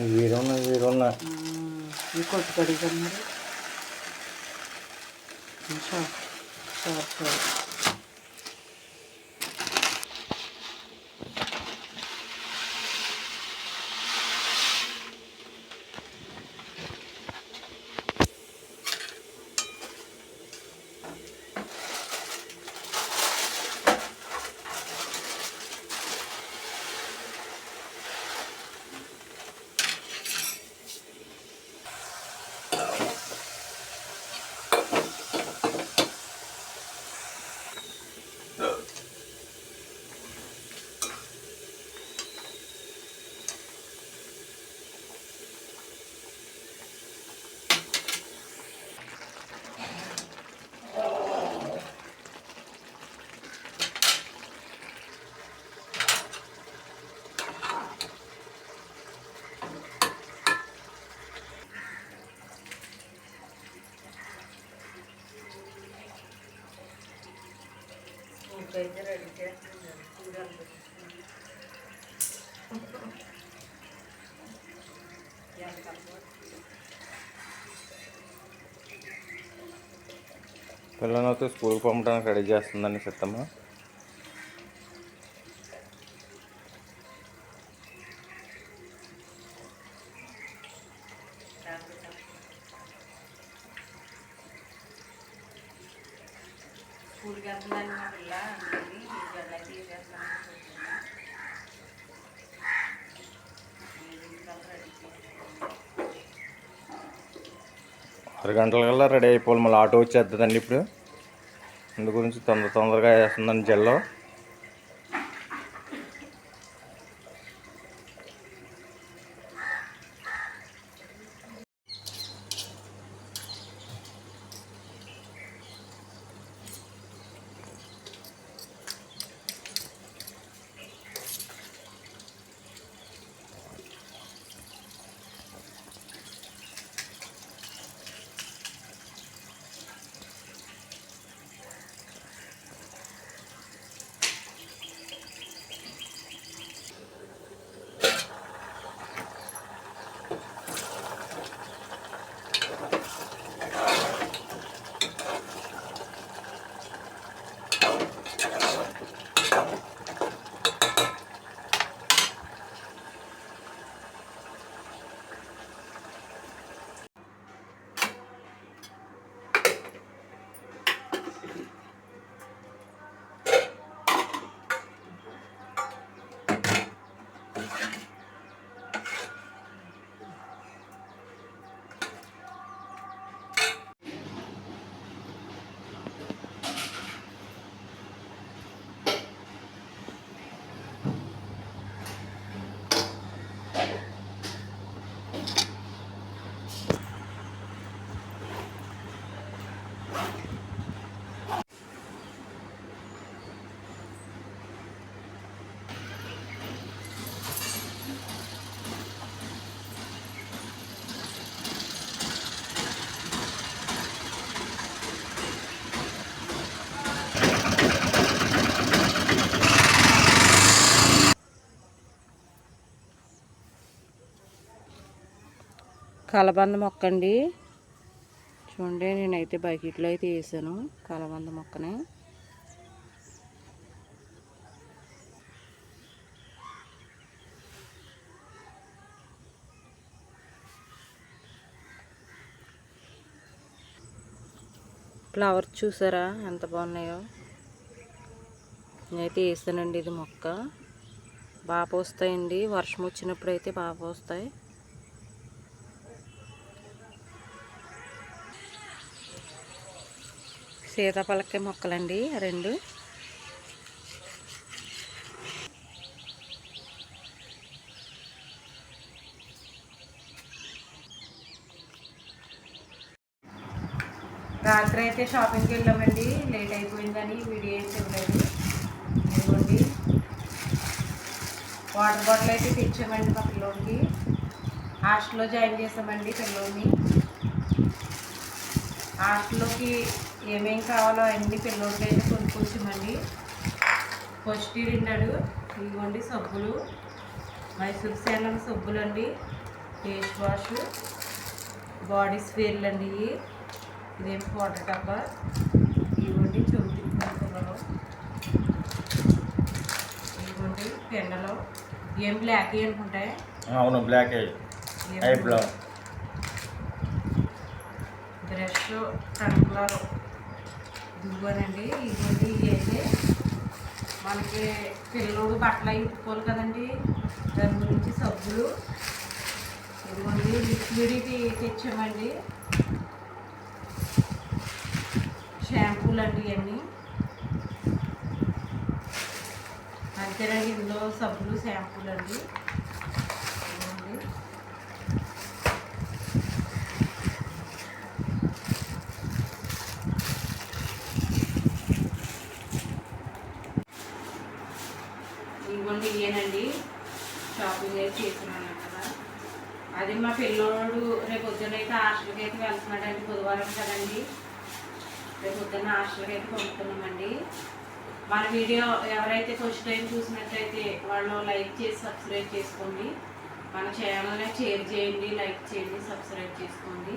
వీరున్న వీరున్న. ఇంకోటి కడిగా మరి. షాప్ షాప్ షాప్ ఇంకైతే రెడీ చేస్తున్నాను చూడాలి స్కూల్కి పంపడానికి రెడీ చేస్తుందని సిద్ధమ్మ స్కూల్కి వెళ్తుందని మా పిల్ల. ఆరు గంటలకల్లా రెడీ అయిపోవాలి. మళ్ళీ ఆటో వచ్చేస్తుందండి ఇప్పుడు. అందు గురించి తొందర తొందరగా వేస్తుందండి జల్లో. కలబంద మొక్క అండి చూడండి నేనైతే బకెట్లో అయితే వేసాను కలబంద మొక్కని. ఫ్లవర్స్ చూసారా? ఎంత బాగున్నాయో. నేనైతే వేసానండి ఇది మొక్క. బాగా పోస్తాయండి. వర్షం వచ్చినప్పుడు అయితే బాగా పోస్తాయి. సీతాఫలకాయ మొక్కలండి రెండు. రాత్రి అయితే షాపింగ్కి వెళ్ళామండి. లేట్ అయిపోయిందని వీడియో ఏం చెప్పలేదు ఇదిగోండి. వాటర్ బాటిల్ అయితే తెచ్చామండి మా పిల్లోడికి. హాస్టల్లో జాయిన్ చేసామండి పిల్లోడిని. హాస్టల్లోకి ఏమేం కావాలో అన్ని పిల్లోడికి అయితే కొనుక్కొచ్చామండి. ఫస్ట్ ఇయర్ ఉన్నాడు ఇదిగోండి సబ్బులు. మైసూర్ శాలం సబ్బులండి ఫేస్ వాష్ బాడీ స్ప్రేలు అండి ఇవి. ఇదేం పౌడర్ డబ్బా ఇవ్వండి పువ్వులలో ఇవ్వండి పెండలో. ఏం బ్లాక్ అనుకుంటాయి అవును బ్లాక్ బ్రష్ టంక్లర్ ఇదిగోనండి ఇదిగోండి ఇవి అయితే మనకి పిల్లలు బట్టలు అవి ఉట్టుకోవాలి కదండి. దాని గురించి సబ్బులు. ఇదిగోండి లిక్విడ్ తెచ్చామండి. షాంపూలు అండి ఇవన్నీ. అంతేనండి ఇందులో సబ్బులు షాంపూలు అండి ఇదిగోండి ఇవ్వండి షాపింగ్ అయితే చేసినాను కదా. అది మా పిల్లోడు రేపు పొద్దున అయితే హాస్టల్కి అయితే వెళ్తున్నాడండి. బుధవారం కదండి. రేపు పొద్దున్న హాస్టల్కి అయితే పంపుతున్నామండి. మన వీడియో ఎవరైతే ఫస్ట్ టైం చూసినట్టయితే వాళ్ళు లైక్ చేసి సబ్స్క్రైబ్ చేసుకోండి. మన ఛానల్ని షేర్ చేయండి లైక్ చేయండి సబ్స్క్రైబ్ చేసుకోండి.